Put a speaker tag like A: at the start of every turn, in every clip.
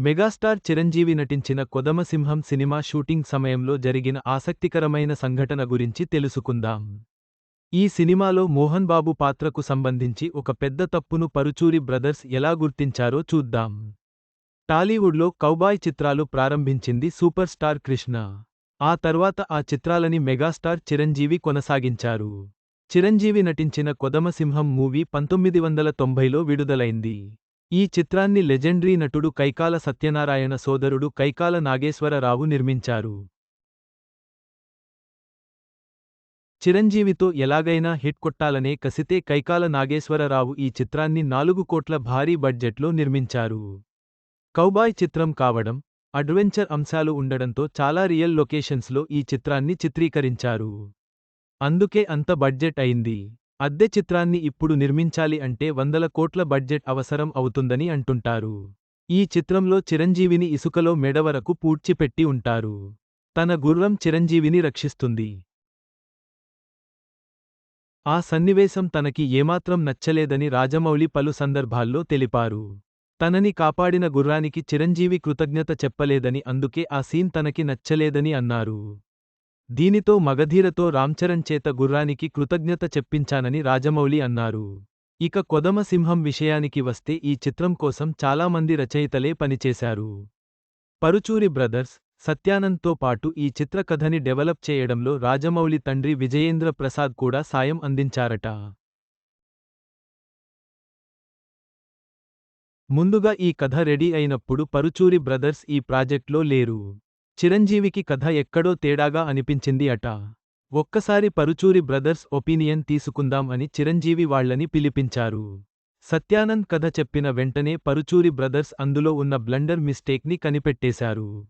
A: Megastar Chiranjeevi నటించిన కొదమసింహం cinema shooting సమయంలో జరిగిన ఆసక్తికరమైన సంఘటన గురించి తెలుసుకుందాం. ఈ సినిమాలో మోహన్ బాబు పాత్రకు సంబంధించి ఒక పెద్ద తప్పును పరుచూరి బ్రదర్స్ ఎలా గుర్తించారో చూద్దాం. టాలీవుడ్లో కౌబాయ్ చిత్రాలు ప్రారంభించింది సూపర్ స్టార్ కృష్ణ. ఆ తర్వాత ఆ చిత్రాలని మెగాస్టార్ చిరంజీవి కొనసాగించారు. చిరంజీవి నటించిన కొదమసింహం మూవీ పంతొమ్మిది వందల తొంభైలో విడుదలైంది. ఈ చిత్రాన్ని లెజెండరీ నటుడు కైకాల సత్యనారాయణ సోదరుడు కైకాల నాగేశ్వరరావు నిర్మించారు. చిరంజీవితో ఎలాగైనా హిట్ కొట్టాలనే కసితే కైకాల నాగేశ్వరరావు ఈ చిత్రాన్ని నాలుగు కోట్ల భారీ బడ్జెట్లో నిర్మించారు. కౌబాయ్ చిత్రం కావడం అడ్వెంచర్ అంశాలు ఉండడంతో చాలా రియల్ లొకేషన్స్లో ఈ చిత్రాన్ని చిత్రీకరించారు. అందుకే అంత బడ్జెట్ అయింది. అద్దె చిత్రాన్ని ఇప్పుడు నిర్మించాలి అంటే వందల కోట్ల బడ్జెట్ అవసరం అవుతుందని అంటుంటారు. ఈ చిత్రంలో చిరంజీవిని ఇసుకలో మెడవరకు పూడ్చిపెట్టి ఉంటారు. తన గుర్రం చిరంజీవిని రక్షిస్తుంది. ఆ సన్నివేశం తనకి ఏమాత్రం నచ్చలేదని రాజమౌళి పలు సందర్భాల్లో తెలిపారు. తనని కాపాడిన గుర్రానికి చిరంజీవి కృతజ్ఞత చెప్పలేదని అందుకే ఆ సీన్ తనకి నచ్చలేదని అన్నారు. దీనితో మగధీరతో రామ్చరణ్ చేత గుర్రానికి కృతజ్ఞత చెప్పించానని రాజమౌళి అన్నారు. ఇక కొదమసింహం విషయానికి వస్తే ఈ చిత్రం కోసం చాలామంది రచయితలే పనిచేశారు. పరుచూరి బ్రదర్స్ సత్యానంద్తో పాటు ఈ చిత్రకథని డెవలప్ చేయడంలో రాజమౌళి తండ్రి విజయేంద్ర ప్రసాద్ కూడా సాయం అందించారట. ముందుగా ఈ కథ రెడీ అయినప్పుడు పరుచూరి బ్రదర్స్ ఈ ప్రాజెక్ట్లో లేరు. చిరంజీవికి కథ ఎక్కడో తేడాగా అనిపించింది అట. ఒక్కసారి పరుచూరి బ్రదర్స్ ఒపీనియన్ తీసుకుందాం అని చిరంజీవి వాళ్ళని పిలిపించారు. సత్యానంద్ కథ చెప్పిన వెంటనే పరుచూరి బ్రదర్స్ అందులో ఉన్న బ్లండర్ మిస్టేక్ని కనిపెట్టేశారు.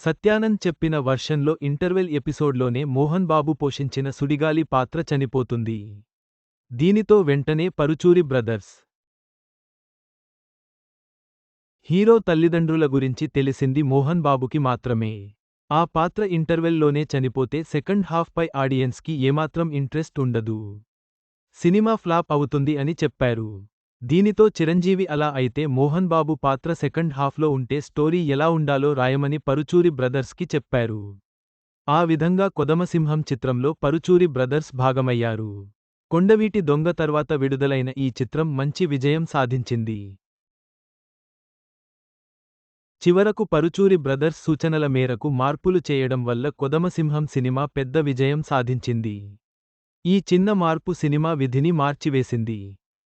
A: సత్యానంద్ చెప్పిన వర్షన్లో ఇంటర్వెల్ ఎపిసోడ్లోనే మోహన్ బాబు పోషించిన సుడిగాలి పాత్ర చనిపోతుంది. దీనితో వెంటనే పరుచూరి బ్రదర్స్ హీరో తల్లిదండ్రుల గురించి తెలిసింది మోహన్ బాబుకి మాత్రమే. ఆ పాత్ర ఇంటర్వెల్లోనే చనిపోతే సెకండ్ హాఫ్పై ఆడియన్స్కి ఏమాత్రం ఇంట్రెస్ట్ ఉండదు. సినిమా ఫ్లాప్ అవుతుంది అని చెప్పారు. దీనితో చిరంజీవి అలా అయితే మోహన్ బాబు పాత్ర సెకండ్ హాఫ్లో ఉంటే స్టోరీ ఎలా ఉండాలో రాయమని పరుచూరి బ్రదర్స్కి చెప్పారు. ఆ విధంగా కొదమసింహం చిత్రంలో పరుచూరి బ్రదర్స్ భాగమయ్యారు. కొండవీటి దొంగ తర్వాత విడుదలైన ఈ చిత్రం మంచి విజయం సాధించింది. చివరకు పరుచూరి బ్రదర్స్ సూచనల మేరకు మార్పులు చేయడం వల్ల కొదమసింహం సినిమా పెద్ద విజయం సాధించింది. ఈ చిన్న మార్పు సినిమా విధిని మార్చివేసింది.